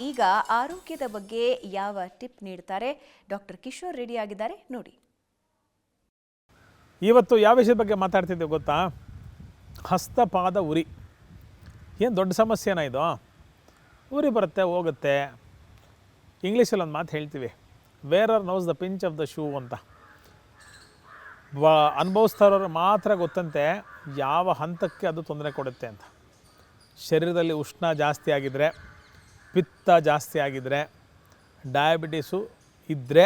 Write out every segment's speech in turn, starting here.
ಈಗ ಆರೋಗ್ಯದ ಬಗ್ಗೆ ಯಾವ ಟಿಪ್ ನೀಡ್ತಾರೆ? ಡಾಕ್ಟರ್ ಕಿಶೋರ್ ರೆಡಿ ಆಗಿದ್ದಾರೆ. ನೋಡಿ. ಇವತ್ತು ಯಾವ ವಿಷಯದ ಬಗ್ಗೆ ಮಾತಾಡ್ತಿದ್ದೆ ಗೊತ್ತಾ? ಹಸ್ತಪಾದ ಉರಿ. ಏನು ದೊಡ್ಡ ಸಮಸ್ಯೆನ ಇದು ಉರಿ ಬರುತ್ತೆ, ಹೋಗುತ್ತೆ. ಇಂಗ್ಲೀಷಲ್ಲಿ ಒಂದು ಮಾತು ಹೇಳ್ತೀವಿ. Wearer knows the pinch of the shoe ಅಂತ. ಅನುಭವಿಸ್ತಾ ಅನುಭವಿಸ್ತಾರವ್ರು ಮಾತ್ರ ಗೊತ್ತಂತೆ ಯಾವ ಹಂತಕ್ಕೆ ಅದು ತೊಂದರೆ ಕೊಡುತ್ತೆ ಅಂತ. ಶರೀರದಲ್ಲಿ ಉಷ್ಣ ಜಾಸ್ತಿ ಆಗಿದ್ರೆ ಪಿತ್ತ ಜಾಸ್ತಿ ಆಗಿದ್ದರೆ ಡಯಾಬಿಟೀಸು ಇದ್ದರೆ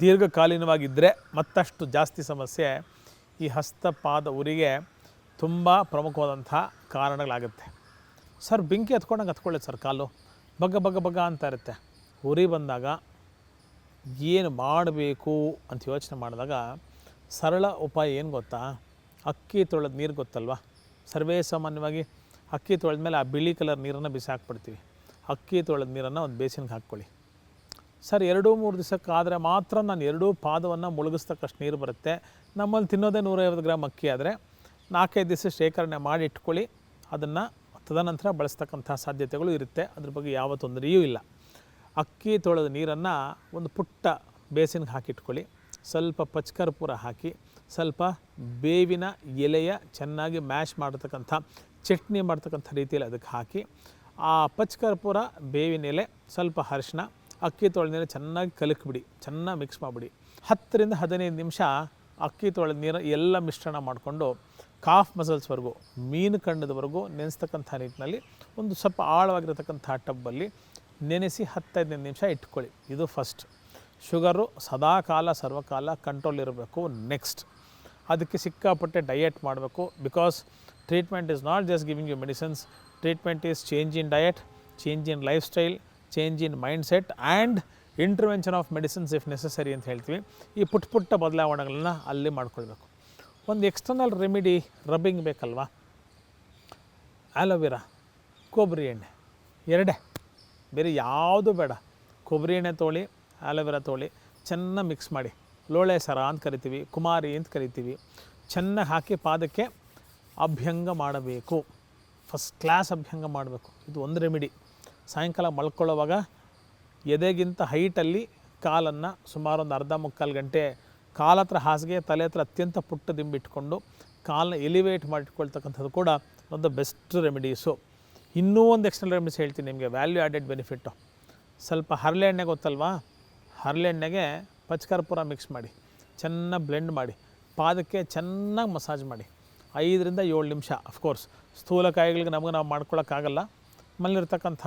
ದೀರ್ಘಕಾಲೀನವಾಗಿದ್ದರೆ ಮತ್ತಷ್ಟು ಜಾಸ್ತಿ ಸಮಸ್ಯೆ ಈ ಹಸ್ತಪಾದ ಉರಿಗೆ ತುಂಬ ಪ್ರಮುಖವಾದಂಥ ಕಾರಣಗಳಾಗುತ್ತೆ. ಸರ್, ಬೆಂಕಿ ಹತ್ಕೊಂಡಂಗೆ ಹತ್ಕೊಳ್ಳಿ ಸರ್ ಕಾಲು. ಬಗ್ಗ ಬಗ್ಗ ಬಗ್ಗ ಅಂತ ಇರುತ್ತೆ. ಉರಿ ಬಂದಾಗ ಏನು ಮಾಡಬೇಕು ಅಂತ ಯೋಚನೆ ಮಾಡಿದಾಗ ಸರಳ ಉಪಾಯ ಏನು ಗೊತ್ತಾ? ಅಕ್ಕಿ ತೊಳೆದ ನೀರು ಗೊತ್ತಲ್ವ? ಸರ್ವೇ ಸಾಮಾನ್ಯವಾಗಿ ಅಕ್ಕಿ ತೊಳೆದ ಮೇಲೆ ಆ ಬಿಳಿ ಕಲರ್ ನೀರನ್ನು ಬಿಸಿ ಹಾಕ್ಬಿಡ್ತೀವಿ ಅಕ್ಕಿ ತೊಳೆದ ನೀರನ್ನು ಒಂದು ಬೇಸಿನ್ಗೆ ಹಾಕ್ಕೊಳ್ಳಿ. ಸರ್, ಎರಡೂ ಮೂರು ದಿವಸಕ್ಕಾದರೆ ಮಾತ್ರ ನಾನು ಎರಡೂ ಪಾದವನ್ನು ಮುಳುಗಿಸ್ತಕ್ಕಷ್ಟು ನೀರು ಬರುತ್ತೆ. ನಮ್ಮಲ್ಲಿ ತಿನ್ನೋದೇ ನೂರೈವತ್ತು ಗ್ರಾಮ್ ಅಕ್ಕಿ ಆದರೆ ನಾಲ್ಕೈದು ದಿವಸ ಶೇಖರಣೆ ಮಾಡಿ ಇಟ್ಕೊಳ್ಳಿ. ಅದನ್ನು ತದನಂತರ ಬಳಸ್ತಕ್ಕಂಥ ಸಾಧ್ಯತೆಗಳು ಇರುತ್ತೆ. ಅದ್ರ ಬಗ್ಗೆ ಯಾವ ತೊಂದರೆಯೂ ಇಲ್ಲ. ಅಕ್ಕಿ ತೊಳೆದ ನೀರನ್ನು ಒಂದು ಪುಟ್ಟ ಬೇಸಿನ್ಗೆ ಹಾಕಿಟ್ಕೊಳ್ಳಿ. ಸ್ವಲ್ಪ ಪಚ್ಕರ್ಪೂರ ಹಾಕಿ, ಸ್ವಲ್ಪ ಬೇವಿನ ಎಲೆಯ ಚೆನ್ನಾಗಿ ಮ್ಯಾಶ್ ಮಾಡತಕ್ಕಂಥ ಚಟ್ನಿ ಮಾಡ್ತಕ್ಕಂಥ ರೀತಿಯಲ್ಲಿ ಅದಕ್ಕೆ ಹಾಕಿ ಆ ಪಚ್ಕರ್ಪೂರ ಬೇವಿನ ಎಲೆ, ಸ್ವಲ್ಪ ಅರಿಶಿನ ಅಕ್ಕಿ ತೊಳೆದ ನೀರು ಚೆನ್ನಾಗಿ ಕಲಕ್ಬಿಡಿ, ಚೆನ್ನಾಗಿ ಮಿಕ್ಸ್ ಮಾಡಿಬಿಡಿ. ಹತ್ತರಿಂದ ಹದಿನೈದು ನಿಮಿಷ ಅಕ್ಕಿ ತೊಳೆದ ನೀರು ಎಲ್ಲ ಮಿಶ್ರಣ ಮಾಡಿಕೊಂಡು ಕಾಫ್ ಮಸಲ್ಸ್ವರೆಗೂ ಮೀನು ಕಂಡದವರೆಗೂ ನೆನೆಸ್ತಕ್ಕಂಥ ನಿಟ್ಟಿನಲ್ಲಿ ಒಂದು ಸ್ವಲ್ಪ ಆಳವಾಗಿರತಕ್ಕಂಥ ಟಬ್ಬಲ್ಲಿ ನೆನೆಸಿ ಹತ್ತೈದೈದು ನಿಮಿಷ ಇಟ್ಕೊಳ್ಳಿ. ಇದು ಫಸ್ಟ್ ಶುಗರು ಸದಾ ಕಾಲ ಸರ್ವಕಾಲ ಕಂಟ್ರೋಲ್ ಇರಬೇಕು ನೆಕ್ಸ್ಟ್ ಅದಕ್ಕೆ ಸಿಕ್ಕಾಪಟ್ಟೆ ಡಯಟ್ ಮಾಡಬೇಕು because treatment is not just giving you medicines treatment is change in diet change in lifestyle change in mindset and intervention of medicines if necessary ಅಂತ ಹೇಳ್ತೀವಿ. ಈ ಪುಟ್ ಪುಟ್ಟ ಬದಲಾವಣೆಗಳನ್ನ ಅಲ್ಲಿ ಮಾಡ್ಕೊಳ್ಬೇಕು. ಒಂದು ಎಕ್ಸ್ಟರ್ನಲ್ ರೆಮಿಡಿ ರಬ್ಬಿಂಗ್ ಬೇಕಲ್ವಾ? ಆಲೋವೆರಾ ಕೊಬ್ಬರಿ ಎಣ್ಣೆ, ಎರಡೇ. ಬೇರೆ ಯಾವುದು ಬೇಡ. ಕೊಬ್ಬರಿ ಎಣ್ಣೆ ತೋಳಿ ಆಲೋವೆರಾ ತೋಳಿ, ಚೆನ್ನಾಗಿ ಮಿಕ್ಸ್ ಮಾಡಿ. ಲೋಳೆ ಸರ ಅಂತ ಕರಿತೀವಿ, ಕುಮಾರಿ ಅಂತ ಕರಿತೀವಿ. ಚೆನ್ನಾಗಿ ಹಾಕಿ ಪಾದಕ್ಕೆ ಅಭ್ಯಂಗ ಮಾಡಬೇಕು. ಫಸ್ಟ್ ಕ್ಲಾಸ್ ಅಭ್ಯಂಗ ಮಾಡಬೇಕು. ಇದು ಒಂದು ರೆಮಿಡಿ. ಸಾಯಂಕಾಲ ಮಲ್ಕೊಳ್ಳೋವಾಗ ಎದೆಗಿಂತ ಹೈಟಲ್ಲಿ ಕಾಲನ್ನು ಸುಮಾರು ಒಂದು ಅರ್ಧ ಮುಕ್ಕಾಲು ಗಂಟೆ ಕಾಲ ಹತ್ರ ಹಾಸಿಗೆ, ತಲೆ ಹತ್ರ ಅತ್ಯಂತ ಪುಟ್ಟ ದಿಂಬಿಟ್ಕೊಂಡು ಕಾಲನ್ನ ಎಲಿವೇಟ್ ಮಾಡಿಟ್ಕೊಳ್ತಕ್ಕಂಥದ್ದು ಕೂಡ ಒಂದು ಬೆಸ್ಟ್ ರೆಮಿಡೀಸು ಇನ್ನೂ ಒಂದು ಎಕ್ಸ್ಟರ್ನಲ್ ರೆಮಿಡೀಸ್ ಹೇಳ್ತೀನಿ ನಿಮಗೆ. ವ್ಯಾಲ್ಯೂ ಆ್ಯಡೆಡ್ ಬೆನಿಫಿಟ್ಟು ಸ್ವಲ್ಪ ಹರಳೆ ಎಣ್ಣೆ ಗೊತ್ತಲ್ವಾ? ಹರಳೆ ಎಣ್ಣೆಗೆ ಪಚ್ಕರ್ಪೂರ ಮಿಕ್ಸ್ ಮಾಡಿ. ಚೆನ್ನಾಗಿ ಬ್ಲೆಂಡ್ ಮಾಡಿ. ಪಾದಕ್ಕೆ ಚೆನ್ನಾಗಿ ಮಸಾಜ್ ಮಾಡಿ. ಐದರಿಂದ ಏಳು ನಿಮಿಷ ಅಫ್ಕೋರ್ಸ್ ಸ್ಥೂಲ ಕಾಯಿಗಳಿಗೆ ನಮಗೆ ನಾವು ಮಾಡ್ಕೊಳ್ಳೋಕ್ಕಾಗಲ್ಲ ಮನೇಲಿರ್ತಕ್ಕಂಥ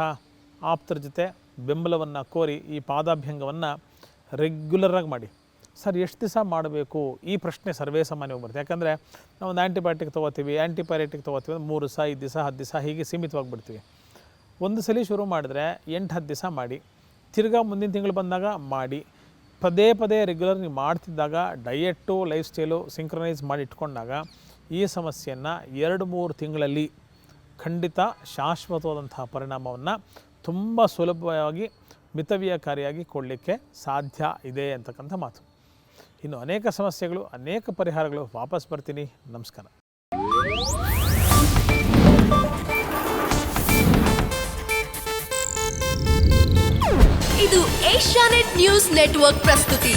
ಆಪ್ತರ ಜೊತೆ ಬೆಂಬಲವನ್ನು ಕೋರಿ ಈ ಪಾದಾಭ್ಯಂಗವನ್ನು ರೆಗ್ಯುಲರಾಗಿ ಮಾಡಿ. ಸರ್, ಎಷ್ಟು ದಿವಸ ಮಾಡಬೇಕು? ಈ ಪ್ರಶ್ನೆ ಸರ್ವೇ ಸಾಮಾನ್ಯವಾಗಿ ಬರುತ್ತೆ. ಯಾಕಂದರೆ ನಾವು ಒಂದು ಆ್ಯಂಟಿಬಯೋಟಿಕ್ ತೊಗೋತೀವಿ ಆ್ಯಂಟಿಬಯೋಟಿಕ್ ತೊಗೋತೀವಿ ಅಂದರೆ ಮೂರು ದಿವಸ, ಐದು ದಿವಸ, ಹತ್ತು ದಿವಸ ಹೀಗೆ ಸೀಮಿತವಾಗಿ ಬಿಡ್ತೀವಿ ಒಂದು ಸಲ ಶುರು ಮಾಡಿದ್ರೆ ಎಂಟು, ಹತ್ತು ದಿವಸ ಮಾಡಿ, ತಿರ್ಗಾ ಮುಂದಿನ ತಿಂಗಳು ಬಂದಾಗ ಮಾಡಿ, ಪದೇ ಪದೇ ರೆಗ್ಯುಲರ್ ನೀವು ಮಾಡ್ತಿದ್ದಾಗ ಡಯೆಟ್ಟು ಲೈಫ್ ಸ್ಟೈಲು ಸಿಂಕ್ರನೈಸ್ ಮಾಡಿ ಇಟ್ಕೊಂಡಾಗ ಈ ಸಮಸ್ಯೆಯನ್ನು ಎರಡು ಮೂರು ತಿಂಗಳಲ್ಲಿ ಖಂಡಿತ ಶಾಶ್ವತವಾದಂತಹ ಪರಿಣಾಮವನ್ನು ತುಂಬ ಸುಲಭವಾಗಿ ಮಿತವ್ಯಯಕಾರಿಯಾಗಿ ಕೊಡಲಿಕ್ಕೆ ಸಾಧ್ಯ ಇದೆ ಅಂತಕ್ಕಂಥ ಮಾತು. ಇನ್ನು ಅನೇಕ ಸಮಸ್ಯೆಗಳು, ಅನೇಕ ಪರಿಹಾರಗಳು ವಾಪಸ್ ಬರ್ತೀನಿ. ನಮಸ್ಕಾರ. ಇದು ಏಷ್ಯಾನೆಟ್ ನ್ಯೂಸ್ ನೆಟ್ವರ್ಕ್ ಪ್ರಸ್ತುತಿ.